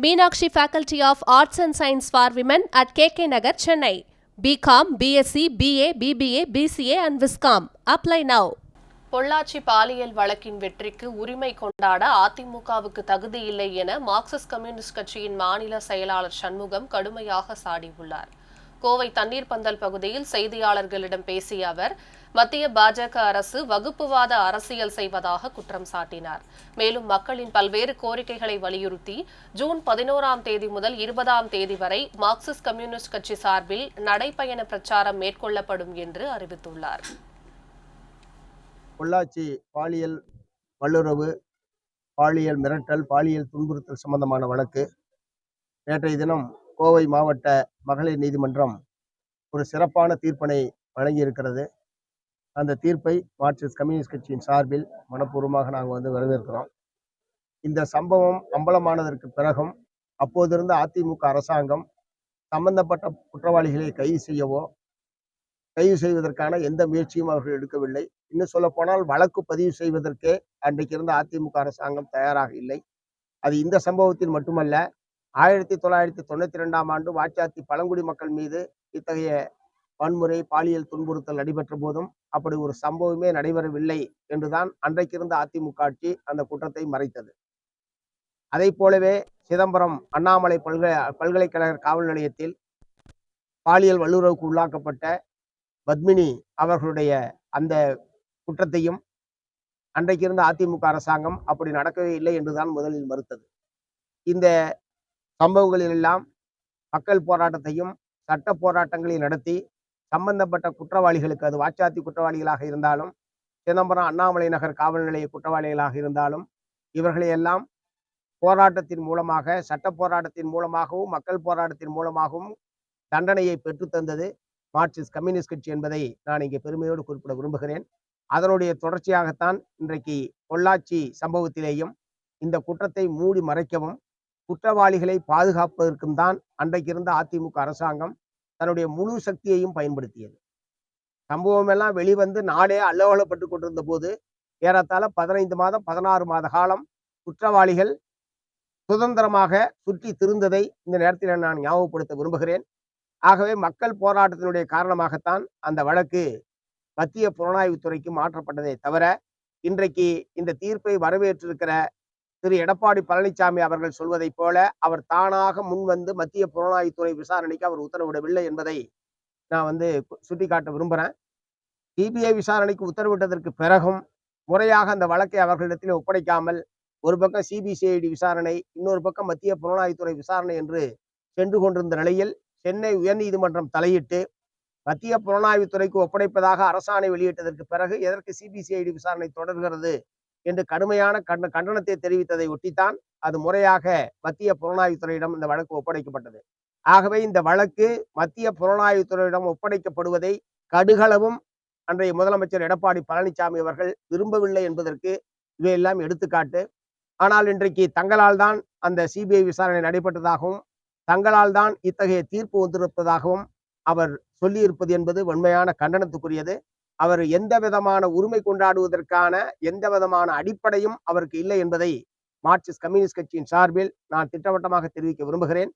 Meenakshi faculty of arts and science for women at K K Nagar Chennai BCom BSc BA BBA BCA and viscom apply now Pollachi பாலியல் வழக்கின் வெற்றிக்கு உரிமை கொண்டாட அதிமுகவுக்கு தகுதி இல்லை என மார்க்சிஸ்ட் கம்யூனிஸ்ட் கட்சியின் மாநில செயலாளர் சண்முகம் கடுமையாக சாடியுள்ளார் கோவை தண்ணீர் பந்தல் பகுதியில் செய்தியாளர்களிடம் பேசிய அவர் மத்திய பாஜக அரசு வகுப்புவாத அரசியல் செய்வதாக குற்றம் சாட்டினார். மேலும் மக்களின் பல்வேறு கோரிக்கைகளை வலியுறுத்தி ஜூன் பதினோராம் தேதி முதல் இருபதாம் தேதி வரை மார்க்சிஸ்ட் கம்யூனிஸ்ட் கட்சி சார்பில் நடைபயண பிரச்சாரம் மேற்கொள்ளப்படும் என்று அறிவித்துள்ளார். பொள்ளாச்சி பாலியல் வல்லுறவு பாலியல் மிரட்டல் பாலியல் துன்புறுத்தல் சம்பந்தமான வழக்கு நேற்றைய தினம் கோவை மாவட்ட மகளிர் நீதிமன்றம் ஒரு சிறப்பான தீர்ப்பினை வழங்கியிருக்கிறது. அந்த தீர்ப்பை மார்க்சிஸ்ட் கம்யூனிஸ்ட் கட்சியின் சார்பில் மனப்பூர்வமாக நாங்கள் வந்து வரவேற்கிறோம். இந்த சம்பவம் அம்பலமானதற்கு பிறகும் அப்போதிருந்த அதிமுக அரசாங்கம் சம்பந்தப்பட்ட குற்றவாளிகளை கைது செய்யவோ கைது செய்வதற்கான எந்த முயற்சியும் அவர்கள் எடுக்கவில்லை. இன்னும் சொல்ல போனால் வழக்கு பதிவு செய்வதற்கே அன்றைக்கு இருந்த அதிமுக அரசாங்கம் தயாராக இல்லை. அது இந்த சம்பவத்தில் மட்டுமல்ல ஆயிரத்தி தொள்ளாயிரத்தி தொண்ணூத்தி ரெண்டாம் ஆண்டு வாச்சாத்தி பழங்குடி மக்கள் மீது இத்தகைய வன்முறை பாலியல் துன்புறுத்தல் நடைபெற்ற போதும் அப்படி ஒரு சம்பவமே நடைபெறவில்லை என்றுதான் அன்றைக்கிருந்த அதிமுக ஆட்சி அந்த குற்றத்தை மறைத்தது. அதை போலவே சிதம்பரம் அண்ணாமலை பல்கலை பல்கலைக்கழக காவல் நிலையத்தில் பாலியல் வல்லுறவுக்கு உள்ளாக்கப்பட்ட பத்மினி அவர்களுடைய அந்த குற்றத்தையும் அன்றைக்கு இருந்த அதிமுக அரசாங்கம் அப்படி நடக்கவே இல்லை என்றுதான் முதலில் மறுத்தது. இந்த சம்பவங்களிலெல்லாம் மக்கள் போராட்டத்தையும் சட்ட போராட்டங்களையும் நடத்தி சம்பந்தப்பட்ட குற்றவாளிகளுக்கு அது வாச்சாத்தி குற்றவாளிகளாக இருந்தாலும் சிதம்பரம் அண்ணாமலை நகர் காவல் நிலைய குற்றவாளிகளாக இருந்தாலும் இவர்களையெல்லாம் போராட்டத்தின் மூலமாக சட்ட போராட்டத்தின் மூலமாகவும் மக்கள் போராட்டத்தின் மூலமாகவும் தண்டனையை பெற்றுத்தந்தது மார்க்சிஸ்ட் கம்யூனிஸ்ட் கட்சி என்பதை நான் இங்கே பெருமையோடு குறிப்பிட விரும்புகிறேன். அதனுடைய தொடர்ச்சியாகத்தான் இன்றைக்கு பொள்ளாச்சி சம்பவத்திலேயும் இந்த குற்றத்தை மூடி மறைக்கவும் குற்றவாளிகளை பாதுகாப்பதற்கும் தான் அன்றைக்கு இருந்த அதிமுக அரசாங்கம் தன்னுடைய முழு சக்தியையும் பயன்படுத்தியது. சம்பவம் எல்லாம் வெளிவந்து நாடே அல்லவலப்பட்டு கொண்டிருந்த போது ஏறத்தாழ பதினைந்து மாதம் பதினாறு மாத காலம் குற்றவாளிகள் சுதந்திரமாக சுற்றி திருந்ததை இந்த நேரத்தில் நான் ஞாபகப்படுத்த விரும்புகிறேன். ஆகவே மக்கள் போராட்டத்தினுடைய காரணமாகத்தான் அந்த வழக்கு மத்திய புலனாய்வுத்துறைக்கு மாற்றப்பட்டதே தவிர இன்றைக்கு இந்த தீர்ப்பை வரவேற்றிருக்கிற திரு எடப்பாடி பழனிசாமி அவர்கள் சொல்வதைப் போல அவர் தானாக முன்வந்து மத்திய புலனாய்வுத்துறை விசாரணைக்கு அவர் உத்தரவிடவில்லை என்பதை நான் வந்து சுட்டிக்காட்ட விரும்புகிறேன் சிபிஐ விசாரணைக்கு உத்தரவிட்டதற்கு பிறகும் முறையாக அந்த வழக்கை அவர்களிடத்தில் ஒப்படைக்காமல் ஒரு பக்கம் சிபிசிஐடி விசாரணை இன்னொரு பக்கம் மத்திய புலனாய்வுத்துறை விசாரணை என்று சென்று கொண்டிருந்த நிலையில் சென்னை உயர்நீதிமன்றம் தலையிட்டு மத்திய புலனாய்வுத்துறைக்கு ஒப்படைப்பதாக அரசாணை வெளியிட்டதற்கு பிறகு எதற்கு சிபிசிஐடி விசாரணை தொடர்கிறது என்று கடுமையான கண்ட கண்டனத்தை தெரிவித்ததை ஒட்டித்தான் அது முறையாக மத்திய புலனாய்வுத்துறையிடம் இந்த வழக்கு ஒப்படைக்கப்பட்டது. ஆகவே இந்த வழக்கு மத்திய புலனாய்வுத்துறையிடம் ஒப்படைக்கப்படுவதை கடுகளவும் அன்றைய முதலமைச்சர் எடப்பாடி பழனிசாமி அவர்கள் விரும்பவில்லை என்பதற்கு இவையெல்லாம் எடுத்துக்காட்டு. ஆனால் இன்றைக்கு தங்களால் தான் அந்த சிபிஐ விசாரணை நடைபெற்றதாகவும் தங்களால் தான் இத்தகைய தீர்ப்பு வந்திருப்பதாகவும் அவர் சொல்லியிருப்பது என்பது உண்மையான கண்டனத்துக்குரியது. அவர் எந்த விதமான உரிமை கொண்டாடுவதற்கான எந்த விதமான அடிப்படையும் அவருக்கு இல்லை என்பதை மார்க்சிஸ்ட் கம்யூனிஸ்ட் கட்சியின் சார்பில் நான் திட்டவட்டமாக தெரிவிக்க விரும்புகிறேன்.